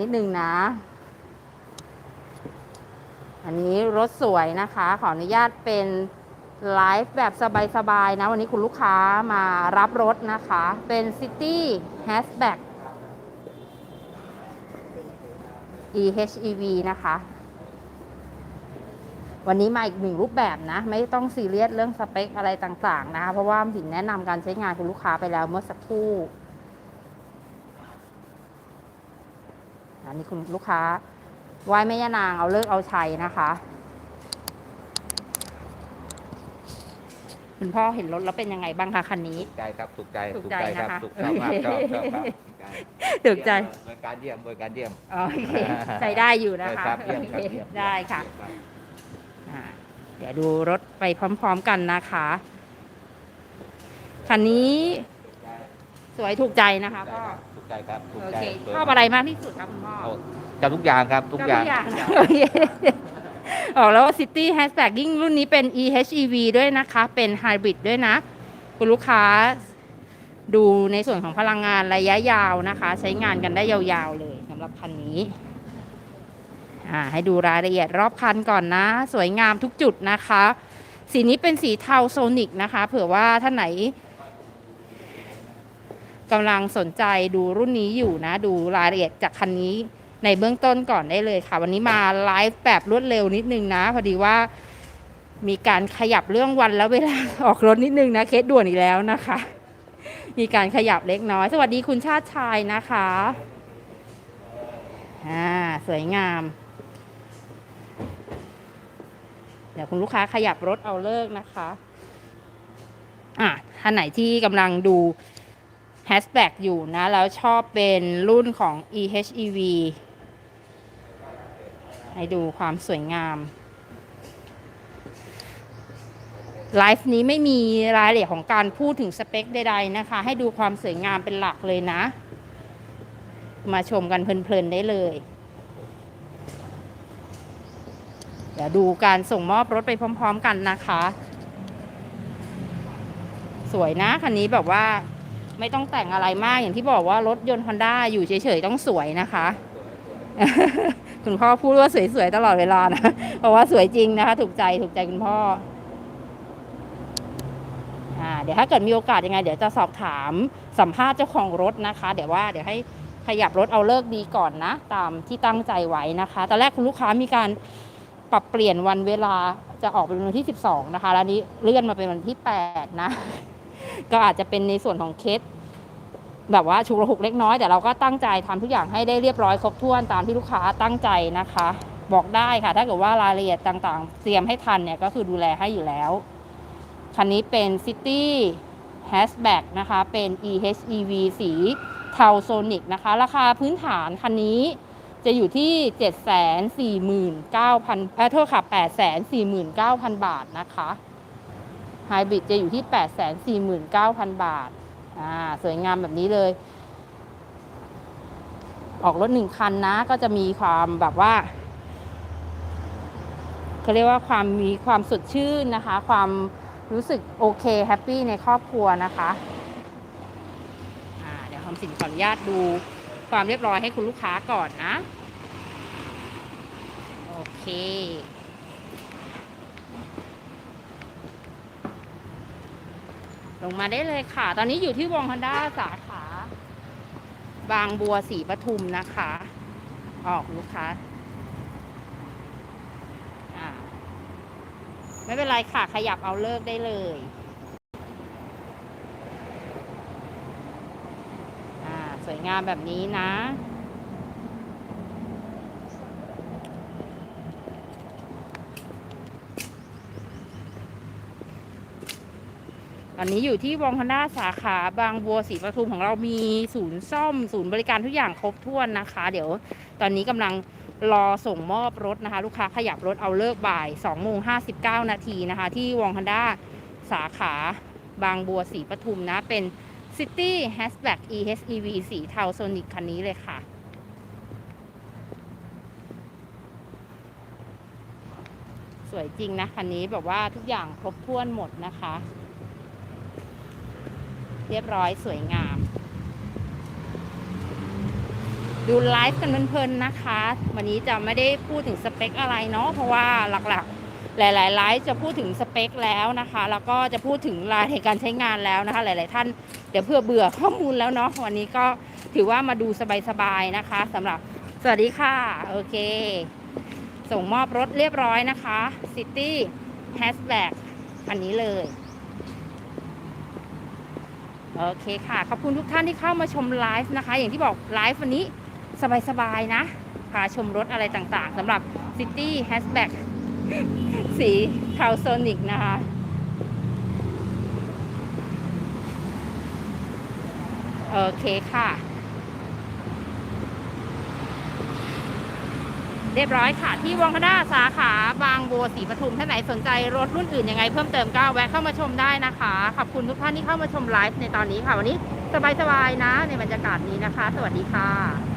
นิดนึงนะ อันนี้รถสวยนะคะ ขออนุญาตเป็นไลฟ์แบบสบายๆนะ วันนี้คุณลูกค้ามารับรถนะคะ เป็น City Hatchback EHEV นะคะ วันนี้มาอีกหนึ่งรูปแบบนะ ไม่ต้องซีเรียสเรื่องสเปคอะไรต่างๆนะคะ เพราะว่าผิงแนะนำการใช้งานคุณลูกค้าไปแล้วเมื่อสักครู่ อันนี้คุณลูกค้าไหว้แม่ย่านางเอาเลิกเอาชัยนะคะคุณพ่อเห็นรถแล้วเป็นยังไงบ้างคะคันนี้ถูกใจครับถูกใจถูกใจครับนะคะถูกชอบมากชอบชอบครับถูกใจบริการเยี่ยมบริการเยี่ยมโอเคใช้ได้อยู่นะคะครับเยี่ยมโอครับเคเยี่ยมได้ค่ะเยี่ยมรับอ่าเดี๋ยวดูรถไปพร้อม ๆกันนะคะคันนี้ สวยถูกใจนะคะพ่อถูกใจครับถูกโอใจเคสวยชอบอะไรมากที่สุดครับคุณพ่อเอาจับทุกอย่างครับทุกอย่างโอเคออกแล้วว่า City Hatchback ยิ่งรุ่นนี้เป็น EHEV ด้วยนะคะ เป็นไฮบริดด้วยนะ คุณลูกค้าดูในส่วนของพลังงานระยะยาวนะคะ ใช้งานกันได้ยาวๆเลยสำหรับคันนี้อ่าให้ดูรายละเอียดรอบคันก่อนนะ สวยงามทุกจุดนะคะ สีนี้เป็นสีเทาโซนิกนะคะ เผื่อว่าท่านไหน กำลังสนใจดูรุ่นนี้อยู่นะ ดูรายละเอียดจากคันนี้ในเบื้องต้นก่อนได้เลยค่ะ วันนี้มาไลฟ์แบบรวดเร็วนิดนึงนะ พอดีว่ามีการขยับเรื่องวันและเวลาออกรถนิดนึงนะเคสด่วนอีกแล้วนะคะ มีการขยับเล็กน้อย สวัสดีคุณชาติชายนะคะอ่าสวยงาม เดี๋ยวคุณลูกค้าขยับรถเอาเลิกนะคะอะท่านไหนที่กำลังดู แฮชแบ็กอยู่นะ แล้วชอบเป็นรุ่นของ EHEV ให้ดูความสวยงาม ไลฟ์นี้ไม่มีรายละเอียดของการพูดถึงสเปคใดๆนะคะ ให้ดูความสวยงามเป็นหลักเลยนะ มาชมกันเพลินๆได้เลย เดี๋ยวดูการส่งมอบรถไปพร้อมๆกันนะคะ สวยนะคันนี้แบบว่า ไม่ต้องแต่งอะไรมากอย่างที่บอกว่ารถยนต์ Honda อยู่เฉยๆต้องสวยนะคะ คุณพ่อพูดว่าสวยๆตลอดเวลานะเพราะว่าสวยจริงนะคะ ถูกใจถูกใจคุณพ่ออ่าเดี๋ยวถ้าเกิดมีโอกาสยังไง เดี๋ยวจะสอบถามสัมภาษณ์เจ้าของรถนะคะ เดี๋ยวว่าเดี๋ยวให้ขยับรถเอาเลิกดีก่อนนะ ตามที่ตั้งใจไว้นะคะตอนแรกคุณลูกค้ามีการปรับเปลี่ยนวันเวลาจะออกเป็นวันที่ 12 นะคะ แล้วนี้เลื่อนมาเป็นวันที่ 8 นะ ก็อาจจะเป็นในส่วนของเคสแบบว่าฉุกระหุกเล็กน้อย แต่เราก็ตั้งใจทำทุกอย่างให้ได้เรียบร้อยครบถ้วนตามที่ลูกค้าตั้งใจนะคะ บอกได้ค่ะ ถ้าเกิดว่ารายละเอียดต่างๆ เตรียมให้ทันเนี่ยก็คือดูแลให้อยู่แล้ว คันนี้เป็น City Hatchback นะคะ เป็น EHEV สีเทาโซนิกนะคะ ราคาพื้นฐานคันนี้จะอยู่ที่ 7 4 9 0 0 0เอ่อโทษค่ะ8 4 9 0 0 0 บาทนะคะ ไฮบริดจะอยู่ที่ 8 4 9 0 0 0 บาท อ่า สวยงามแบบนี้เลย ออกรถหนึ่งคันนะ ก็จะมีความแบบว่าเขาเรียกว่าความมีความสดชื่นนะคะ ความรู้สึกโอเค แฮปปี้ในครอบครัวนะคะ อ่า เดี๋ยวคำสินขออนุญาตดูความเรียบร้อยให้คุณลูกค้าก่อนนะ โอเค ลงมาได้เลยค่ะ ตอนนี้อยู่ที่วงฮันด้าสาขา บางบัวสีปทุมนะคะ ออกลูกค้าไม่เป็นไรค่ะ ขยับเอาเลิกได้เลยสวยงามแบบนี้นะ ตอนนี้อยู่ที่วงฮันด้าสาขาบางบัวศรีปทุมของเรามีศูนย์ซ่อม ศูนย์บริการทุกอย่างครบถ้วนนะคะ เดี๋ยวตอนนี้กำลังรอส่งมอบรถนะคะ ลูกค้าขยับรถเอาเลิกบ่าย2โมง59 นาทีนะคะ ที่วงฮันด้าสาขาบางบัวศรีปทุมนะ เป็น City Hatchback EHEV สีเทาโซนิกคันนี้เลยค่ะสวยจริงนะคันนี้แบบว่าทุกอย่างครบถ้วนหมดนะคะ รียบร้อยสวยงาม ดูไลฟ์กันเพลินๆนะคะ วันนี้จะไม่ได้พูดถึงสเปคอะไรเนาะเพราะว่าหลักๆ หลายๆไลฟ์จะพูดถึงสเปคแล้วนะคะ แล้วก็จะพูดถึงรายในการใช้งานแล้วนะคะ หลาย ๆ ท่านเดี๋ยวเพื่อเบื่อข้อมูลแล้วเนาะวันนี้ก็ถือว่ามาดูสบายๆนะคะสำหรับสวัสดีค่ะ โอเค ส่งมอบรถเรียบร้อยนะคะ City Hatchback อันนี้เลย โอเคค่ะ ขอบคุณทุกท่านที่เข้ามาชมไลฟ์นะคะ อย่างที่บอกไลฟ์วันนี้สบายๆนะ พาชมรถอะไรต่างๆสำหรับ City Hatchback สีคาวโซนิกนะคะโอเคค่ะ เรียบร้อยค่ะ ที่วังคณาสาขาบางบัวศรีปทุมท่านไหนสนใจรถรุ่นอื่นยังไงเพิ่มเติมก็แวะเข้ามาชมได้นะคะ ขอบคุณทุกท่านที่เข้ามาชมไลฟ์ในตอนนี้ค่ะ วันนี้สบายๆนะในบรรยากาศนี้นะคะ สวัสดีค่ะ